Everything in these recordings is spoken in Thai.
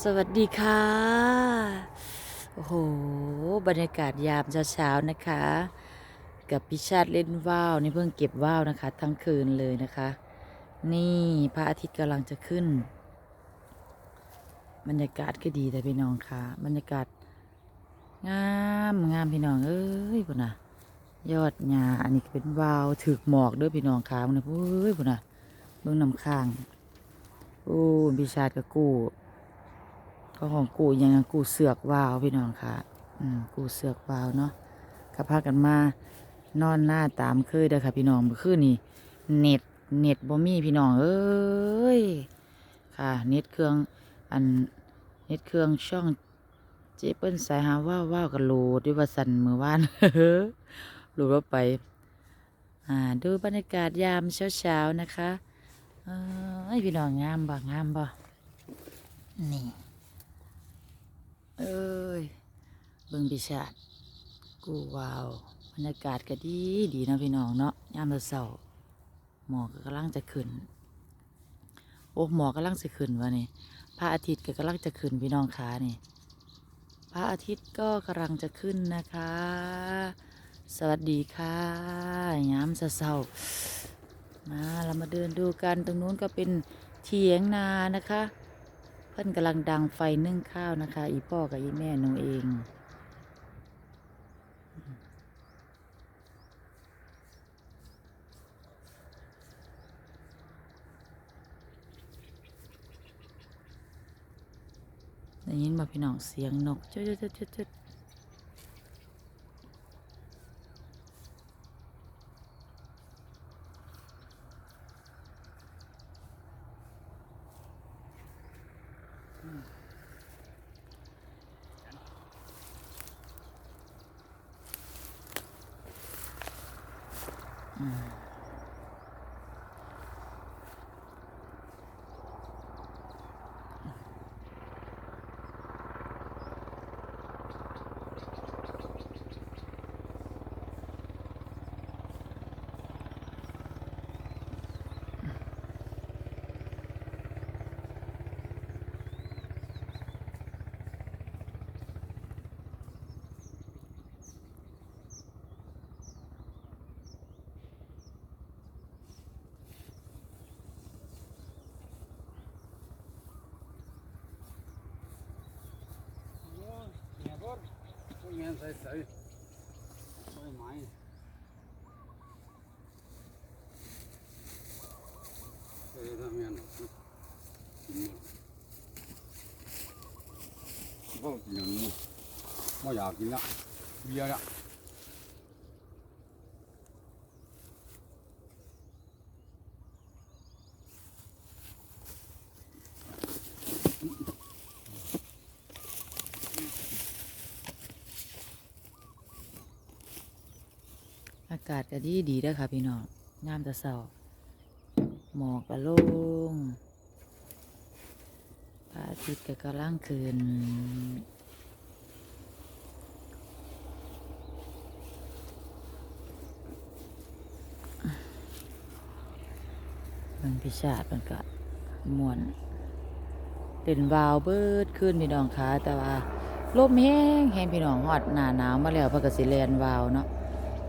สวัสดีค่ะ โอ้โห บรรยากาศยามเช้าๆนะคะ กับพิชาติเล่นว่าวนี่เพิ่งเก็บว่าวนะคะ ทั้งคืนเลยนะคะ นี่พระอาทิตย์กำลังจะขึ้น บรรยากาศก็ดีแต่พี่น้องค่ะ บรรยากาศงามงามพี่น้องเอ้ยพุ่นนะยอดหญ้าอันนี้เป็นว่าวถือหมอกด้วยพี่น้องค่ะพุ่นนะเอ้ยพุ่นนะเบื้องน้ำข้างโอ้พิชาติก็กู้ ก็ของกูยังกูเสือกวาวพี่น้องค่ะ อืมกูเสือกวาวเนาะก็พากันมานอนหน้าตามเคยเด้อค่ะพี่น้องเมื่อคืนนี่เน็ตเน็ตบ่มีพี่น้องเอ้ยค่ะเน็ตเครื่องอันเน็ตเครื่องช่องเจเปิ้ลสายหาว่าว่ากันโหลดด้วยว่าสันมือวานหลุดว่าไป อ่า ดูบรรยากาศยามเช้าๆนะคะเอ้ยพี่น้องงามบ่งามบ่นี่ เอ้ย เบิ่งพิชาตกูว้าวบรรยากาศก็ดีดีนะพี่น้องเนาะยามเช้าๆหมอกก็กำลังจะขึ้น โอ้หมอกกำลังจะขึ้นวะนี่พระอาทิตย์ก็กำลังจะขึ้นพี่น้องขานี่ พระอาทิตย์ก็กำลังจะขึ้นนะคะ สวัสดีค่ะยามเช้าๆมาเรามาเดินดูกันตรงนู้นก็เป็นเถียงนานะคะ เพื่อนกำลังดังไฟนึ่งข้าวนะคะ อีพ่อกับอีแม่หนูเอง ได้ยินมาพี่น้องเสียงนกจุดจุดจุดจุด จุดเนี่ยบ่ บ่แม่นใส่ใส่ใบไม้เออถ้าแม่นกินหมดบ่กินหยังบ่บ่อยากกินละเบียร์ละ อากาศก็ดีดีด้ค่ะพี่น้องงามต่เช้าหมอกก็ลงพระอาทิตย์ก็กำลังขึ้นมันพิชาติมันก็ม่วนเป็นวาวเบิดขึ้นพี่น้องคะแต่ว่าลมแห้งแห้งพี่น้องฮอดหนาหนาวมาแล้วเพนก็สิแลนวาวเนาะ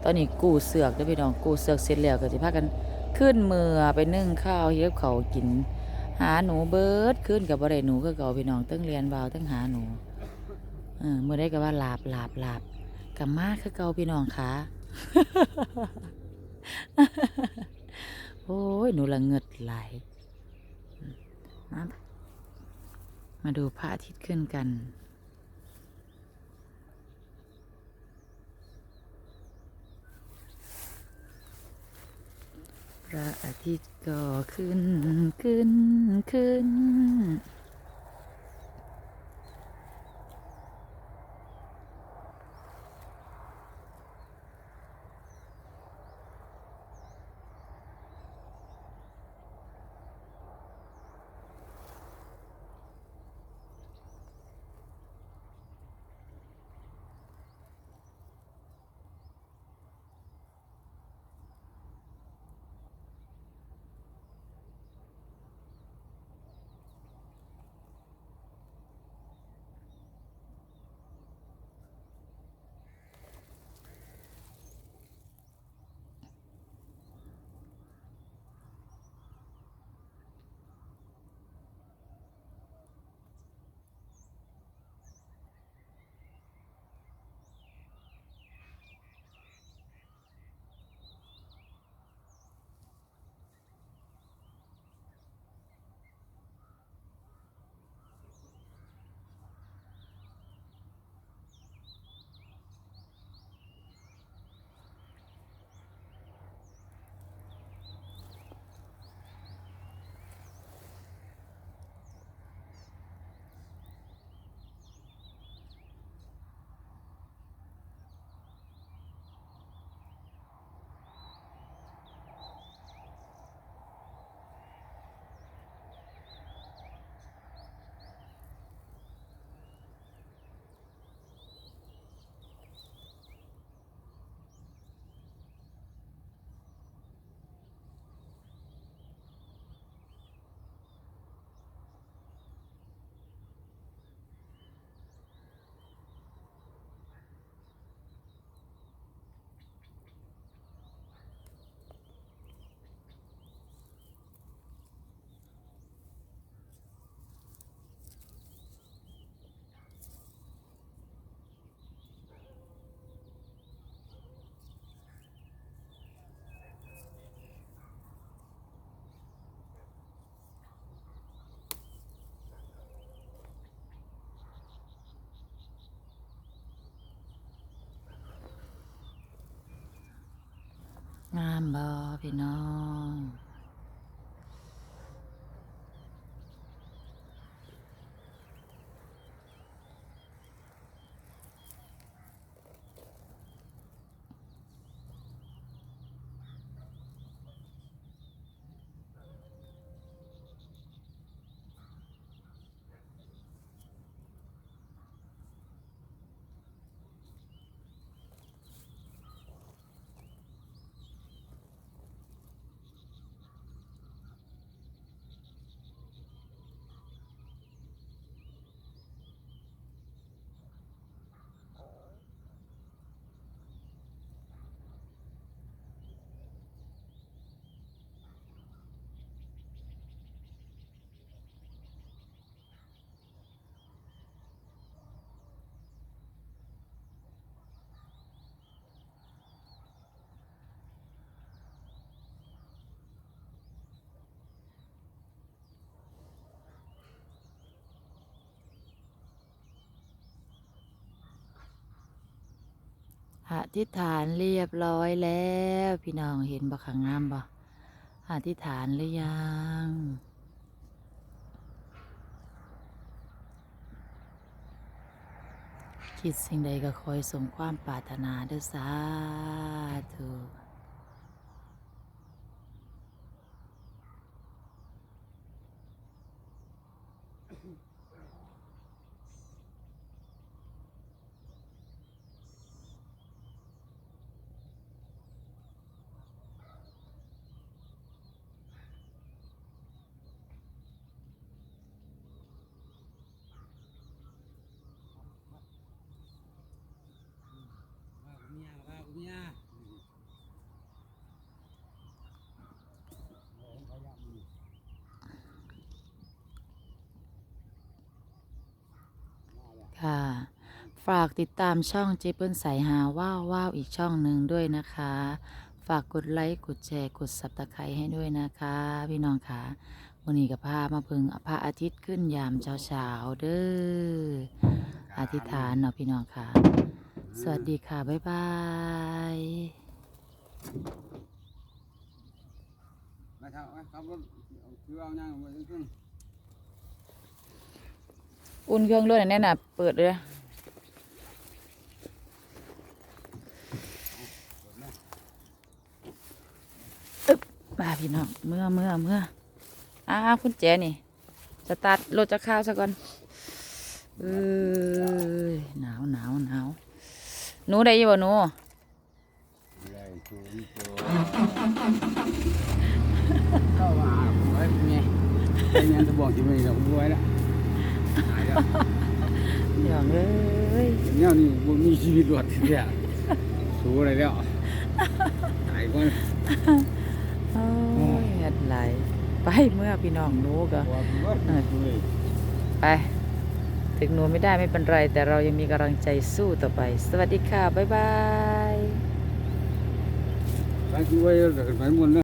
ตอนนี้กูเสือกเด้อพี่น้องกูเสือกเสร็จแล้วก็สิพากันขึ้นมือไปนึ่งข้าวเฮ็ดกับเขากิน หาหนูเบิดขึ้นกับบ่ได้หนูคือเก่าพี่น้องตั้งเรียนวาวตั้งหาหนูเออมื้อได้ก็ว่าหลาบหลาบหลาบกับมาคือเก่าพี่น้องค่ะโอ้ยหนูละเงิดไหลมาดูพระอาทิตย์ขึ้นกัน ระอาทิตย์ก็ขึ้นขึ้นขึ้น งามบ่พี่น้อง อธิษฐานเรียบร้อยแล้ว พี่น้องเห็นบ่ขังงามบ่อธิษฐานหรือยังคิดสิ่งใดก็คอยสมความปรารถนาด้อสาธุว่ากูเมียว่ากูเมียโอ้ยเขาอยากมี ค่ะ ฝากติดตามช่องเจเปิลสายหาว้าวว้าวอีกช่องหนึ่งด้วยนะคะ ฝากกดไลค์กดแชร์กดสับตะไคร้ให้ด้วยนะคะ พี่น้องค่ะวันนี้กับพามาเพึงพระอาทิตย์ขึ้นยามเช้าเช้าๆเด้ออธิษฐานเนาะพี่น้องค่ะ สวัสดีค่ะ บ๊ายบายมาครับมาขับรถเอาคือเอาย่างมาขึ้นอุ่นเครื่องด้วยแน่น่ะเปิดเลย อึ๊บมาพี่น้องเมื่อเมื่อเมื่ออ้าวคุณแจนี่ สตาร์ทรถจะข้าวซะก่อนเอ้ยหนาวหนาวหนาวหนูได้อยี่บ่หนูแรงตัวนี่ตัวเข้ามาหาผมไว้เป็นไงเป็นไงจะบอกจะไม่เราไว้แล้วหายแล้วหยองเอ้ยเนี่ยนี่บ่มีชีวิตรอดเนี่ยสู้อะไรแล้วตายก่อน อ้ยเฮ็ดไหลไปเมื่อพี่น้องหนูก็ว่าผมว่าเลยไปถึงหนูไม่ได้ไม่เป็นไร แต่เรายังมีกำลังใจสู้ต่อไป สวัสดีค่ะ บ๊ายบายไปช่วยกันไปหมดเลย